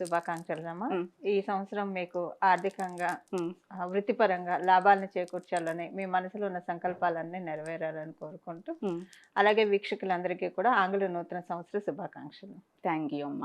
శుభాకాంక్షలు అమ్మా మ్. ఈ సంవత్సరం మీకు ఆర్థికంగా వృత్తిపరంగా లాభాలను చేకూర్చాలని మీ మనసులో ఉన్న సంకల్పాలన్నీ నెరవేరాలని కోరుకుంటూ. అలాగే వీక్షకులందరికీ కూడా ఆంగ్ల నూతన సంవత్సర శుభాకాంక్షలు థ్యాంక్ యూ అమ్మ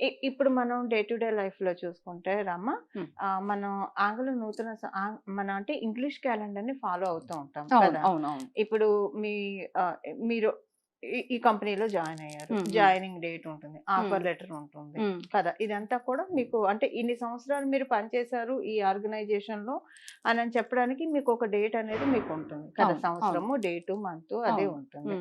ఇప్పుడు మనం డే టు డే లైఫ్లో చూసుకుంటే రమ్మ మనం ఆంగ్ల నూతన మన అంటే ఇంగ్లీష్ క్యాలెండర్ని ఫాలో అవుతూ ఉంటాం కదా. ఇప్పుడు మీ మీరు ఈ- కంపెనీలో జాయిన్ అయ్యారు. జాయినింగ్ డేట్ ఉంటుంది ఆఫర్ లెటర్ ఉంటుంది కదా. ఇదంతా కూడా మీకు అంటే ఇన్ని సంవత్సరాలు మీరు పనిచేశారు ఈ ఆర్గనైజేషన్లో అని చెప్పడానికి మీకు ఒక డేట్ అనేది మీకు ఉంటుంది కదా. సంవత్సరము డేటు మంత్ అదే. ఉంటుంది.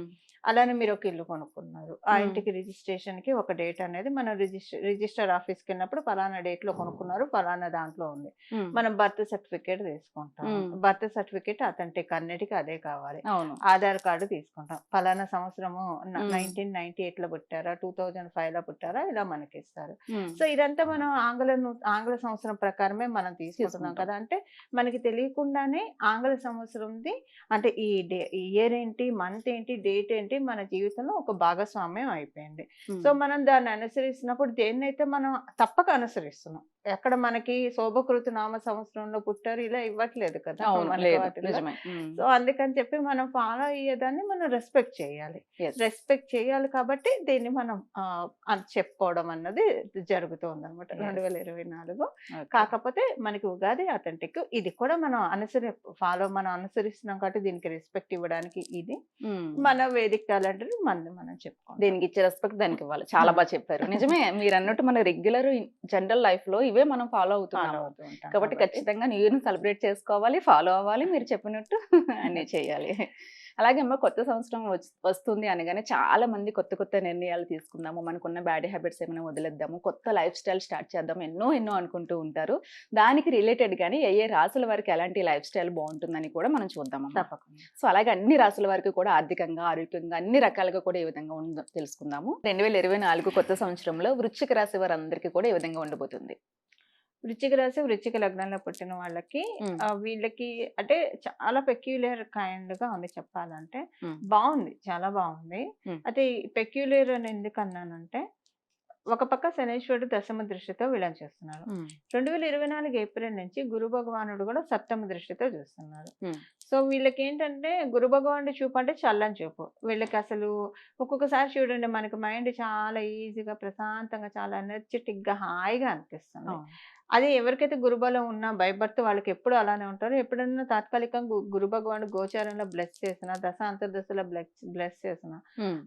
అలానే మీరు ఒక ఇల్లు కొనుక్కున్నారు. ఆ. ఇంటికి రిజిస్ట్రేషన్కి ఒక డేట్ అనేది మనం రిజిస్టర్ రిజిస్టర్ ఆఫీస్కి వెళ్ళినప్పుడు పలానా డేట్లో కొనుక్కున్నారు పలానా దాంట్లో ఉంది. మనం బర్త్ సర్టిఫికేట్ తీసుకుంటాం. బర్త్ సర్టిఫికేట్ అథెంటిక్ అన్నిటికీ అదే కావాలి. అవును. ఆధార్ కార్డు తీసుకుంటాం. పలానా సంవత్సరము. నైన్టీన్ నైన్టీ ఎయిట్లో పుట్టారా టూ థౌజండ్ ఫైవ్లో పుట్టారా ఇలా మనకి ఇస్తారు సో ఇదంతా మనం ఆంగ్ల ఆంగ్ల సంవత్సరం ప్రకారమే మనం తీసుకుంటున్నాం తీసుకుంటాం. కదా అంటే మనకి తెలియకుండానే ఆంగ్ల సంవత్సరంది అంటే ఈ ఇయర్ ఏంటి మంత్ ఏంటి డేట్ ఏంటి మన జీవితంలో ఒక భాగస్వామ్యం అయిపోయింది. సో మనం దాన్ని అనుసరిస్తున్నప్పుడు దేన్నైతే మనం తప్పక అనుసరిస్తున్నాం ఎక్కడ మనకి శోభకృతి నామ సంవత్సరంలో పుట్టారు ఇలా ఇవ్వట్లేదు కదా సో అందుకని చెప్పి మనం ఫాలో అయ్యేదాన్ని మనం రెస్పెక్ట్ చేయాలి. రెస్పెక్ట్ చేయాలి కాబట్టి దీన్ని మనం చెప్పుకోవడం అన్నది జరుగుతుంది అనమాట. రెండు వేల ఇరవై నాలుగు. కాకపోతే మనకి ఉగాది అథెంటిక్ ఇది కూడా మనం అనుసరి ఫాలో మనం అనుసరిస్తున్నాం కాబట్టి దీనికి రెస్పెక్ట్ ఇవ్వడానికి ఇది. మన వేదిక క్యాలెండర్ మనది మనం చెప్పుకోవాలి దీనికి ఇచ్చే రెస్పెక్ట్ దానికి ఇవ్వాలి. చాలా బాగా చెప్పారు. నిజమే మీరు అన్నట్టు మన రెగ్యులర్ జనరల్ లైఫ్లో ఇవే మనం ఫాలో ఫాలో అవుతున్నాము అవుతూ ఉంటాం కాబట్టి ఖచ్చితంగా న్యూ ఇయర్ సెలబ్రేట్ చేసుకోవాలి ఫాలో అవ్వాలి మీరు చెప్పినట్టు అన్నీ చేయాలి. అలాగే అమ్మ కొత్త సంవత్సరం వస్తుంది అనగానే చాలా మంది కొత్త కొత్త నిర్ణయాలు తీసుకుందాము మనకున్న బ్యాడ్ హ్యాబిట్స్ ఏమైనా వదిలేద్దాము కొత్త లైఫ్ స్టైల్ స్టార్ట్ చేద్దాం ఎన్నో ఎన్నో అనుకుంటూ ఉంటారు. దానికి రిలేటెడ్ గానీ ఏ ఏ రాసుల వారికి ఎలాంటి లైఫ్ స్టైల్ బాగుంటుందని కూడా మనం చూద్దాం తప్పకుండా. సో అలాగే అన్ని రాసుల వారికి కూడా ఆర్థికంగా ఆరోగ్యంగా అన్ని రకాలుగా కూడా ఏ విధంగా ఉందో తెలుసుకుందాము. రెండు వేల ఇరవై నాలుగు కొత్త సంవత్సరంలో వృశ్చిక రాశి వారందరికీ కూడా ఏ విధంగా ఉండబోతుంది? వృచ్చిక రాశి వృచ్చిక లగ్నంలో పుట్టిన వాళ్ళకి వీళ్ళకి అంటే చాలా పెక్యులర్ కైండ్గా ఉంది చెప్పాలంటే. బాగుంది చాలా బాగుంది. అయితే పెక్యులర్ అని ఎందుకు అన్నానంటే ఒక పక్క శనేశ్వరుడు దశమ దృష్టితో వీళ్ళని చేస్తున్నారు. రెండు వేల ఇరవై నాలుగు ఏప్రిల్ నుంచి గురు భగవానుడు కూడా సప్తమ దృష్టితో చూస్తున్నారు. సో వీళ్ళకి ఏంటంటే గురు భగవానుడి చూపు అంటే చల్లని చూపు. వీళ్ళకి అసలు ఒక్కొక్కసారి చూడండి మనకి మైండ్ చాలా ఈజీగా ప్రశాంతంగా చాలా ఎనర్జెటిక్గా హాయిగా అనిపిస్తుంది. అది ఎవరికైతే గురుబలం ఉన్నా భయపడితే వాళ్ళకి ఎప్పుడు అలానే ఉంటారు ఎప్పుడైనా తాత్కాలికంగా గురు భగవానుడు గోచారంలో బ్లెస్ చేసిన దశ అంతర్దశలో బ్లెస్ బ్లెస్ చేసిన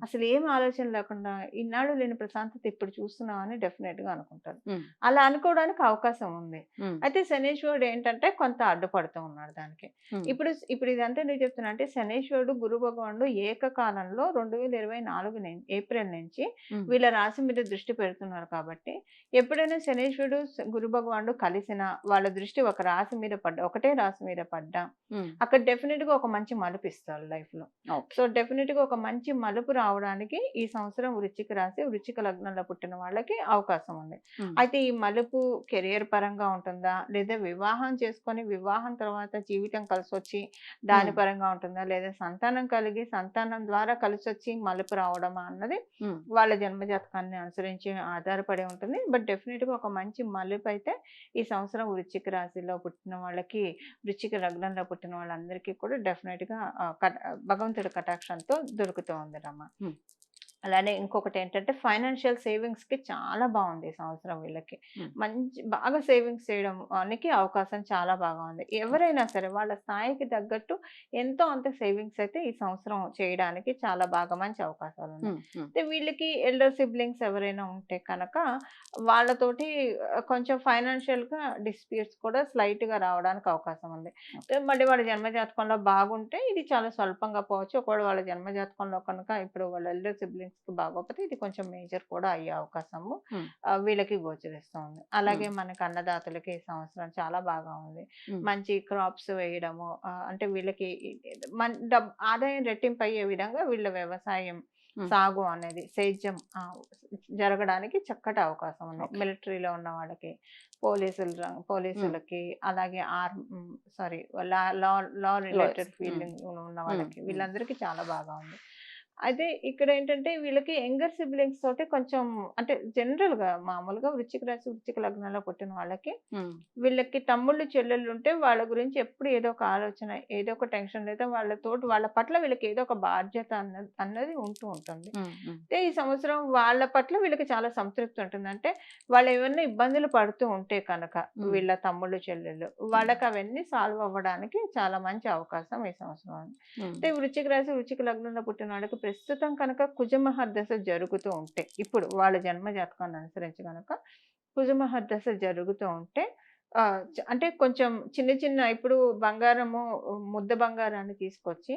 అసలు ఏం ఆలోచన లేకుండా ఇన్నాళ్ళు లేని ప్రశాంతత ఇప్పుడు చూస్తున్నాం అని డెఫినెట్గా అనుకుంటారు. అలా అనుకోవడానికి అవకాశం ఉంది. అయితే శనేశ్వరుడు ఏంటంటే కొంత అడ్డుపడుతూ ఉన్నాడు దానికి. ఇప్పుడు ఇప్పుడు ఇదంతా ఎందుకు చెప్తున్నా అంటే శనేశ్వరుడు గురు భగవానుడు ఏకకాలంలో రెండు వేల ఇరవై నాలుగు ఏప్రిల్ నుంచి వీళ్ళ రాశి మీద దృష్టి పెడుతున్నారు కాబట్టి ఎప్పుడైనా శనేశ్వరుడు గురు భగవానుడు కలిసిన వాళ్ళ దృష్టి ఒక రాశి మీద పడ్డా ఒకటే రాశి మీద పడ్డా అక్కడ డెఫినెట్గా ఒక మంచి మలుపు ఇస్తారు లైఫ్లో. సో డెఫినెట్గా ఒక మంచి మలుపు రావడానికి ఈ సంవత్సరం వృచ్చిక రాశి వృచ్చిక లగ్నంలో పుట్టిన వాళ్ళకి అవకాశం ఉంది. అయితే ఈ మలుపు కెరియర్ పరంగా ఉంటుందా? లేదా వివాహం చేసుకొని వివాహం తర్వాత జీవితం కలిసి వచ్చి దాని. పరంగా ఉంటుందా? లేదా సంతానం కలిగి సంతానం ద్వారా కలిసి వచ్చి మలుపు రావడమా అన్నది వాళ్ళ జన్మజాతకాన్ని అనుసరించి ఆధారపడి ఉంటుంది. బట్ డెఫినెట్గా ఒక మంచి మలుపు అయితే ఈ సంవత్సరం వృశ్చిక రాశిలో పుట్టిన వాళ్ళకి వృశ్చిక లగ్నంలో పుట్టిన వాళ్ళందరికీ కూడా డెఫినెట్గా భగవంతుడి కటాక్షంతో దొరుకుతూ ఉంది అలానే ఇంకొకటి ఏంటంటే ఫైనాన్షియల్ సేవింగ్స్కి చాలా బాగుంది ఈ సంవత్సరం వీళ్ళకి. మంచి బాగా సేవింగ్స్ చేయడం అనికి అవకాశం చాలా బాగా ఉంది. ఎవరైనా సరే వాళ్ళ స్థాయికి తగ్గట్టు ఎంతో అంత సేవింగ్స్ అయితే ఈ సంవత్సరం చేయడానికి చాలా బాగా మంచి అవకాశాలు ఉన్నాయి. అయితే వీళ్ళకి ఎల్డర్ సిబ్లింగ్స్ ఎవరైనా ఉంటే కనుక వాళ్ళతోటి కొంచెం ఫైనాన్షియల్గా డిస్ప్యూట్స్ కూడా స్లైట్గా రావడానికి అవకాశం ఉంది. మళ్ళీ వాళ్ళ జన్మజాతకంలో బాగుంటే ఇది చాలా స్వల్పంగా పోవచ్చు. ఒకవేళ వాళ్ళ జన్మజాతకంలో కనుక ఇప్పుడు వాళ్ళ ఎల్డర్ సిబ్లింగ్స్ కి బాగోకపోతే ఇది కొంచెం మేజర్ కూడా అయ్యే అవకాశము వీళ్ళకి గోచరిస్తుంది అలాగే మనకి అన్నదాతలకి ఈ సంవత్సరం చాలా బాగా ఉంది. మంచి క్రాప్స్ వేయడము అంటే వీళ్ళకి మన డబ్ ఆదాయం రెట్టింపు అయ్యే విధంగా వీళ్ళ వ్యవసాయం. సాగు అనేది సేద్యం జరగడానికి చక్కటి అవకాశం ఉంది. మిలిటరీలో ఉన్న వాళ్ళకి పోలీసులు పోలీసులకి అలాగే or sorry law law related. Fielding ఉన్న వాళ్ళకి. వీళ్ళందరికీ చాలా బాగా ఉంది అయితే ఇక్కడ ఏంటంటే వీళ్ళకి యంగర్ సిబ్లింగ్స్ తోటి కొంచెం అంటే జనరల్గా మామూలుగా వృచ్చిక రాశి వృచ్చిక లగ్నంలో పుట్టిన వాళ్ళకి వీళ్ళకి తమ్ముళ్ళు చెల్లెళ్ళు ఉంటే వాళ్ళ గురించి ఎప్పుడు ఏదో ఒక ఆలోచన ఏదో ఒక టెన్షన్ లేదా వాళ్ళతోటి వాళ్ళ పట్ల వీళ్ళకి ఏదో ఒక బాధ్యత అన్నది అన్నది ఉంటూ ఉంటుంది. అయితే ఈ సంవత్సరం వాళ్ళ పట్ల వీళ్ళకి చాలా సంతృప్తి ఉంటుంది. అంటే వాళ్ళు ఏమైనా ఇబ్బందులు పడుతూ ఉంటే కనుక. వీళ్ళ తమ్ముళ్ళు చెల్లెళ్ళు వాళ్ళకి అవన్నీ సాల్వ్ అవ్వడానికి చాలా మంచి అవకాశం ఈ సంవత్సరం. అయితే వృచ్చిక రాశి వృచ్చిక లగ్నంలో పుట్టిన వాళ్ళకి ప్రస్తుతం కనుక కుజమహర్దశ జరుగుతూ ఉంటే ఇప్పుడు వాళ్ళ జన్మ జాతకాన్ని అనుసరించి కనుక కుజమహర్దశ జరుగుతూ ఉంటే అంటే కొంచెం చిన్న చిన్న ఇప్పుడు బంగారము ముద్ద బంగారాన్ని తీసుకొచ్చి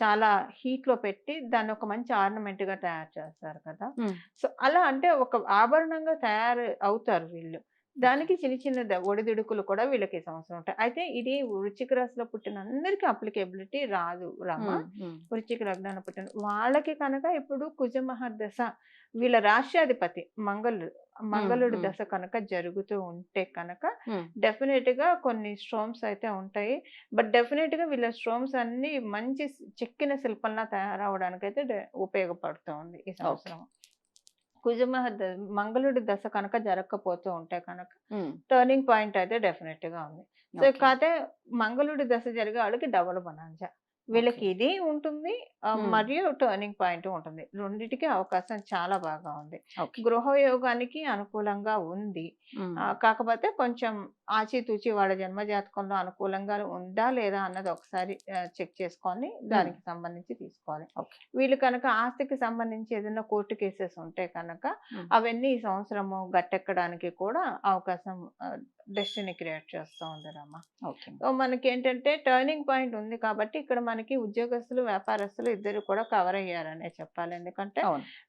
చాలా హీట్లో పెట్టి దాన్ని ఒక మంచి ఆర్నమెంట్గా తయారు చేస్తారు కదా. సో అలా అంటే ఒక ఆభరణంగా తయారు అవుతారు వీళ్ళు దానికి చిన్న చిన్న ఒడిదుడుకులు కూడా వీళ్ళకి సంవత్సరం ఉంటాయి. అయితే ఇది వృచ్చిక రాశిలో పుట్టిన అందరికీ అప్లికేబిలిటీ రాదు రామ. వృచ్చిక లగ్నాన్ని పుట్టిన వాళ్ళకి కనుక ఇప్పుడు కుజమహర్దశ వీళ్ళ రాష్ట్రాధిపతి మంగళుడు మంగళుడు. దశ కనుక జరుగుతూ ఉంటే కనుక డెఫినెట్గా కొన్ని స్ట్రోమ్స్ అయితే ఉంటాయి. బట్ డెఫినెట్గా వీళ్ళ స్ట్రోమ్స్ అన్ని మంచి చెక్కిన శిల్పంలా తయారవడానికి అయితే డే- ఉపయోగపడుతూ ఉంది ఈ సంవత్సరం కుజమహ మంగళుడి దశ కనుక జరగకపోతూ ఉంటే కనుక టర్నింగ్ పాయింట్ అయితే డెఫినెట్గా ఉంది సో. కాకపోతే మంగళుడి దశ జరిగే వాళ్ళకి డబుల్ బనాంజా వీళ్ళకి. ఇది ఉంటుంది. మరియు టర్నింగ్ పాయింట్ ఉంటుంది. రెండిటికి అవకాశం చాలా బాగా ఉంది. గృహయోగానికి అనుకూలంగా ఉంది. కాకపోతే కొంచెం ఆచితూచి వాళ్ళ జన్మ జాతకంలో అనుకూలంగా ఉందా లేదా అన్నది ఒకసారి చెక్ చేసుకొని దానికి సంబంధించి తీసుకోవాలి. వీళ్ళు కనుక ఆస్తికి సంబంధించి ఏదైనా కోర్టు కేసెస్ ఉంటే కనుక. అవన్నీ ఈ సంవత్సరము గట్టెక్కడానికి కూడా అవకాశం డెస్టినీ క్రియేట్ చేస్తూ ఉంది రమ్మ మనకి ఏంటంటే టర్నింగ్ పాయింట్ ఉంది కాబట్టి ఇక్కడ మనకి ఉద్యోగస్తులు వ్యాపారస్తులు ఇద్దరు కూడా కవర్ అయ్యారనే చెప్పాలి ఎందుకంటే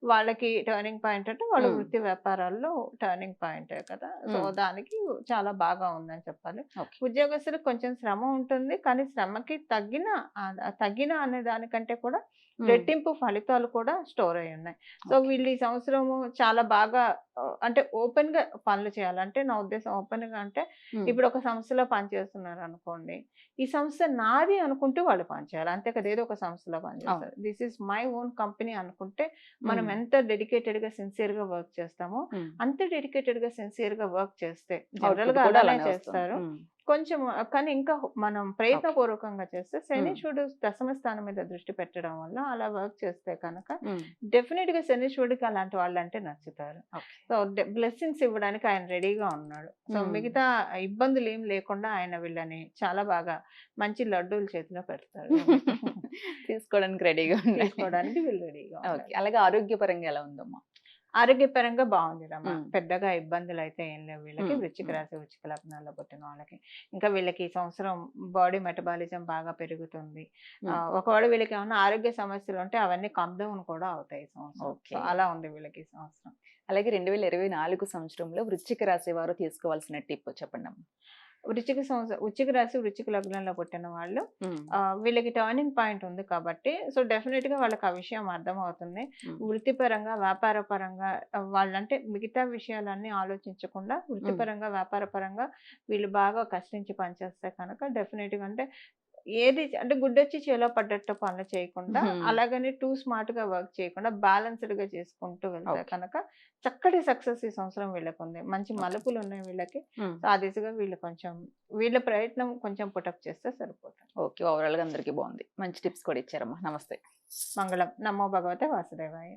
వాళ్ళకి టర్నింగ్ పాయింట్ అంటే వాళ్ళ. వృత్తి వ్యాపారాల్లో టర్నింగ్ పాయింట్ కదా సో. దానికి చాలా బాగా ఉందని చెప్పాలి. ఉద్యోగస్తులకు కొంచెం శ్రమ ఉంటుంది కానీ శ్రమకి తగ్గిన తగ్గిన అనే దానికంటే కూడా రెట్టింపు ఫలితాలు కూడా స్టోర్ అయి ఉన్నాయి. సో. వీళ్ళు ఈ సంవత్సరము చాలా బాగా అంటే ఓపెన్గా పనులు చేయాలంటే నా ఉద్దేశం ఓపెన్గా అంటే ఇప్పుడు ఒక సంస్థలో పనిచేస్తున్నారు అనుకోండి. ఈ సంస్థ నాది అనుకుంటూ వాళ్ళు పనిచేయాలి అంతే కదా ఏదో ఒక సంస్థలో పనిచేస్తారు this is my own company అనుకుంటే మనం ఎంత డెడికేటెడ్గా సిన్సియర్గా వర్క్ చేస్తామో. అంత డెడికేటెడ్గా సిన్సియర్గా వర్క్ చేస్తే జనరల్గా అలానే. చేస్తారు. కొంచెం కానీ ఇంకా మనం ప్రయత్నపూర్వకంగా చేస్తే శనీశ్వరుడు దశమ స్థానం మీద దృష్టి పెట్టడం వల్ల అలా వర్క్ చేస్తే కనుక డెఫినెట్గా శనీశ్వరుడికి అలాంటి వాళ్ళు అంటే నచ్చుతారు. సో బ్లెస్సింగ్స్ ఇవ్వడానికి ఆయన రెడీగా ఉన్నాడు. సో. మిగతా ఇబ్బందులు ఏం లేకుండా ఆయన వీళ్ళని చాలా బాగా మంచి లడ్డూలు చేతిలో పెడతాడు. తీసుకోవడానికి రెడీగా తీసుకోవడానికి వీళ్ళు రెడీగా. అలాగే ఆరోగ్యపరంగా ఎలా ఉందమ్మా? ఆరోగ్యపరంగా బాగుంది రమ్మ. పెద్దగా ఇబ్బందులు అయితే ఏం లేవు వీళ్ళకి. వృచ్చిక. రాశి వృచ్చిక లగ్నాల్లో పుట్టిన వాళ్ళకి ఇంకా వీళ్ళకి ఈ సంవత్సరం బాడీ మెటబాలిజం బాగా పెరుగుతుంది. ఒకవేళ వీళ్ళకి ఏమైనా ఆరోగ్య సమస్యలు ఉంటే అవన్నీ కమ్ డౌన్ కూడా అవుతాయి ఈ సంవత్సరం అలా ఉంది వీళ్ళకి ఈ సంవత్సరం అలాగే రెండు వేల ఇరవై నాలుగు సంవత్సరంలో వృశ్చిక రాశి వారు తీసుకోవాల్సిన టిప్ చెప్పండి వృచ్చిక సంవత్సరం వృచ్చిక రాశి వృచ్చిక లగ్నంలో పుట్టిన వాళ్ళు వీళ్ళకి టర్నింగ్ పాయింట్ ఉంది కాబట్టి సో డెఫినెట్గా వాళ్ళకి ఆ విషయం అర్థమవుతుంది. వృత్తిపరంగా వ్యాపార పరంగా వాళ్ళంటే మిగతా విషయాలన్నీ ఆలోచించకుండా వృత్తిపరంగా వ్యాపార పరంగా వీళ్ళు బాగా కష్టించి పనిచేస్తే కనుక డెఫినెట్గా అంటే ఏది అంటే గుడ్డొచ్చి చేలో పడ్డట్టు పనులు చేయకుండా. అలాగని టూ స్మార్ట్గా వర్క్ చేయకుండా బ్యాలెన్స్డ్గా చేసుకుంటూ వెళ్తే. కనుక చక్కటి సక్సెస్ ఈ సంవత్సరం వీళ్ళకి ఉంది. మంచి. మలుపులు ఉన్నాయి వీళ్ళకి ఆ దిశగా వీళ్ళు కొంచెం వీళ్ళ ప్రయత్నం కొంచెం పుటప్ చేస్తే సరిపోతుంది. ఓకే. ఓవరాల్గా అందరికీ బాగుంది. మంచి టిప్స్ కూడా ఇచ్చారమ్మా. నమస్తే. మంగళం. నమో భగవతే వాసుదేవాయ.